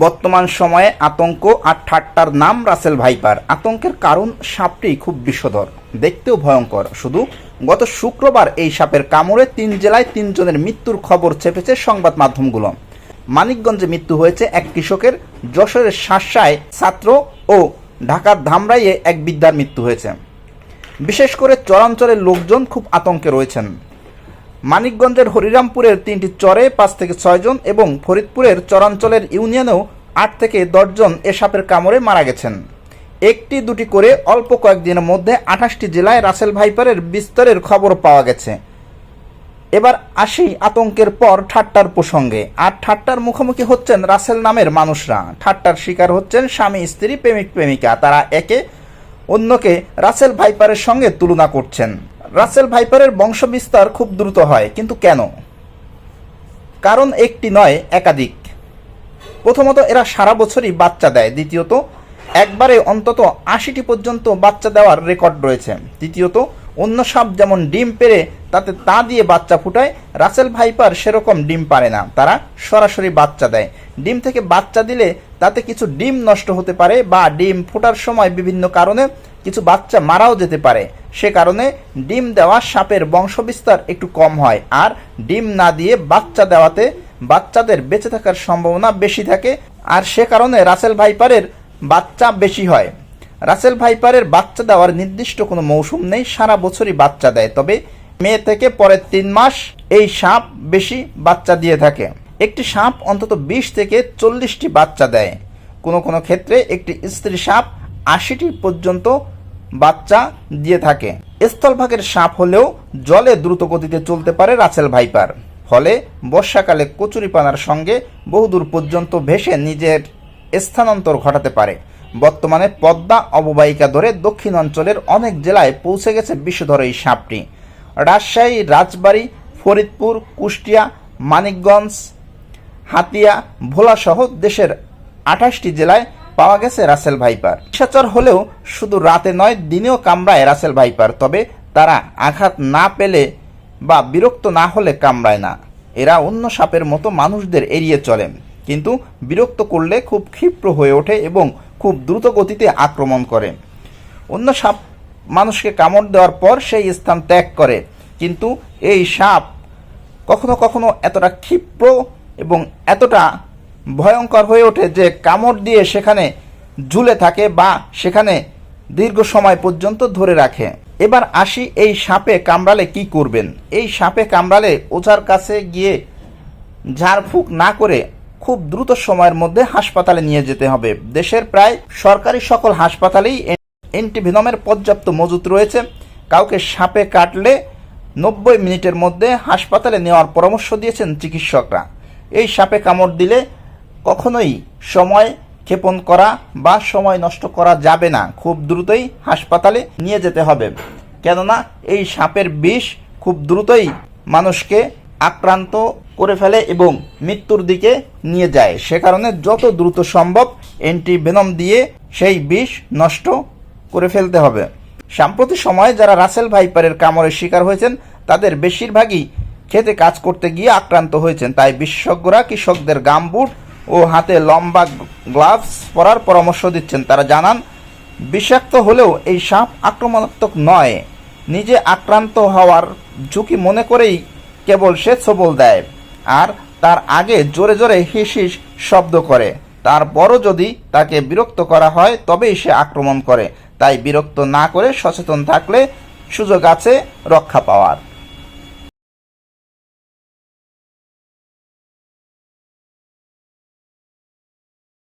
বর্তমান সময়ে আতঙ্ক আর ঠাট্টার নাম রাসেল ভাইপার। আতঙ্কের কারণ সাপটি খুব বিষধর। দেখতেও ভয়ঙ্কর। শুধু গত শুক্রবার এই সাপের কামড়ে তিন জেলায় তিনজনের মৃত্যুর খবর চেপেছে সংবাদ মাধ্যমগুলো। মানিকগঞ্জে মৃত্যু হয়েছে এক কৃষকের। যশোরের শাসায় ছাত্র ও ঢাকার ধামরাইয়ে এক বিদ্যার মৃত্যু হয়েছে। বিশেষ করে চরাঞ্চলের লোকজন খুব আতঙ্কে রয়েছেন। মানিকগঞ্জের হরিরামপুরের তিনটি চরে পাঁচ থেকে ছয়জন এবং ফরিদপুরের চরাঞ্চলের ইউনিয়নেও আট থেকে দশজন এ সাপের কামড়ে মারা গেছেন। একটি, দুটি করে অল্প কয়েকদিনের মধ্যে আঠাশটি জেলায় রাসেল ভাইপারের বিস্তারের খবর পাওয়া গেছে। এবার আসি আতঙ্কের পর ঠাট্টার প্রসঙ্গে। আর ঠাট্টার মুখোমুখি হচ্ছেন রাসেল নামের মানুষরা। ঠাট্টার শিকার হচ্ছেন স্বামী, স্ত্রী, প্রেমিক, প্রেমিকা। তারা একে অন্যকে রাসেল ভাইপারের সঙ্গে তুলনা করছেন। রাসেল ভাইপারের বংশবিস্তার খুব দ্রুত হয়, কিন্তু কেন? কারণ একটি নয়, একাধিক। প্রথমত, এরা সারা বছরই বাচ্চা দেয়। দ্বিতীয়ত, একবারে অন্তত আশিটি পর্যন্ত বাচ্চা দেওয়ার রেকর্ড রয়েছে। তৃতীয়ত, অন্য সাপ যেমন ডিম পেরে তাতে তা দিয়ে বাচ্চা ফুটায়, রাসেল ভাইপার সেরকম ডিম পারে না। তারা সরাসরি বাচ্চা দেয়। ডিম থেকে বাচ্চা দিলে তাতে কিছু ডিম নষ্ট হতে পারে বা ডিম ফোটার সময় বিভিন্ন কারণে কিছু বাচ্চা মারাও যেতে পারে। সে কারণে ডিম দেওয়া সাপের বংশবিস্তার একটু কম হয়। আর ডিম না দিয়ে বাচ্চা দেওয়াতে বাচ্চাদের বেঁচে থাকার সম্ভাবনা বেশি থাকে। আর সে কারণে রাসেল ভাইপারের বাচ্চা বেশি হয়। রাসেল ভাইপারের বাচ্চা দেওয়ার নির্দিষ্ট কোনো মৌসুম নেই, সারা বছরই বাচ্চা দেয়। তবে মে থেকে পরের তিন মাস এই সাপ বেশি বাচ্চা দিয়ে থাকে। একটি সাপ অন্তত বিশ থেকে চল্লিশটি বাচ্চা দেয়। কোনো কোনো ক্ষেত্রে একটি স্ত্রী সাপ আশিটি পর্যন্ত বাচ্চা দিয়ে থাকে। স্থলভাগের সাপ হলেও জলে দ্রুত গতিতে চলতে পারে রাসেল ভাইপার। ফলে বর্ষাকালে কচুরিপানার সঙ্গে বহুদূর পর্যন্ত ভেসে নিজের স্থানান্তর ঘটাতে পারে। বর্তমানে পদ্মা অববাহিকা ধরে দক্ষিণ অঞ্চলের অনেক জেলায় পৌঁছে গেছে বিষধর এই সাপটি। রাজশাহী, রাজবাড়ী, ফরিদপুর, কুষ্টিয়া, মানিকগঞ্জ, হাতিয়া, ভোলাসহ দেশের আঠাশটি জেলায় পাওয়া গেছে রাসেল ভাইপার। নিশাচর হলেও শুধু রাতে নয়, দিনেও কামড়ায় রাসেল ভাইপার, তবে তারা আঘাত না পেলে বা বিরক্ত না হলে কামড়ায় না। এরা অন্য সাপের মতো মানুষদের এড়িয়ে চলে, কিন্তু বিরক্ত করলে খুব ক্ষিপ্র হয়ে ওঠে এবং খুব দ্রুত গতিতে আক্রমণ করে। অন্য সাপ মানুষকে কামড় দেওয়ার পর সেই স্থান ত্যাগ করে, কিন্তু এই সাপ কখনো কখনো এতটা ক্ষিপ্র এবং এতটা ভয়ঙ্কর হয়ে ওঠে যে কামড় দিয়ে সেখানে ঝুলে থাকে বা সেখানে দীর্ঘ সময় পর্যন্ত ধরে রাখে। এবার আসি এই সাপে কামড়ালে কি করবেন? এই সাপে কামড়ালে ওঝার কাছে গিয়ে ঝাড়ফুঁক না করে খুব দ্রুত সময়ের মধ্যে হাসপাতালে নিয়ে যেতে হবে। দেশের প্রায় সরকারি সকল হাসপাতালেই অ্যান্টিভেনমের পর্যাপ্ত মজুত রয়েছে। কাউকে সাপে কাটলে নব্বই মিনিটের মধ্যে হাসপাতালে নেওয়ার পরামর্শ দিয়েছেন চিকিৎসকরা। এই সাপে কামড় দিলে কখনোই সময় ক্ষেপণ করা বা সময় নষ্ট করা যাবে না। খুব দ্রুতই হাসপাতালে নিয়ে যেতে হবে। কেননা এই সাপের বিষ খুব দ্রুতই মানুষকে আক্রান্ত করে ফেলে এবং মৃত্যুর দিকে নিয়ে যায়। সে কারণে যত দ্রুত সম্ভব অ্যান্টিভেনম দিয়ে সেই বিষ নষ্ট করে ফেলতে হবে। সাম্প্রতিক সময়ে যারা রাসেল ভাইপারের কামড়ের শিকার হয়েছেন, তাদের বেশিরভাগই খেতে কাজ করতে গিয়ে আক্রান্ত হয়েছেন। তাই বিশেষজ্ঞরা কৃষকদের গামবুট ও হাতে লম্বা গ্লাভস পরার পরামর্শ দিচ্ছেন। তারা জানান, বিষাক্ত হলেও এই সাপ আক্রমণাত্মক নয়। নিজে আক্রান্ত হওয়ার ঝুঁকি মনে করেই কেবল সে ছবল দেয় আর তার আগে জোরে জোরে হিস হিস শব্দ করে। তারপরও যদি তাকে বিরক্ত করা হয়, তবেই সে আক্রমণ করে। তাই বিরক্ত না করে সচেতন থাকলে সুযোগ আছে রক্ষা পাওয়ার।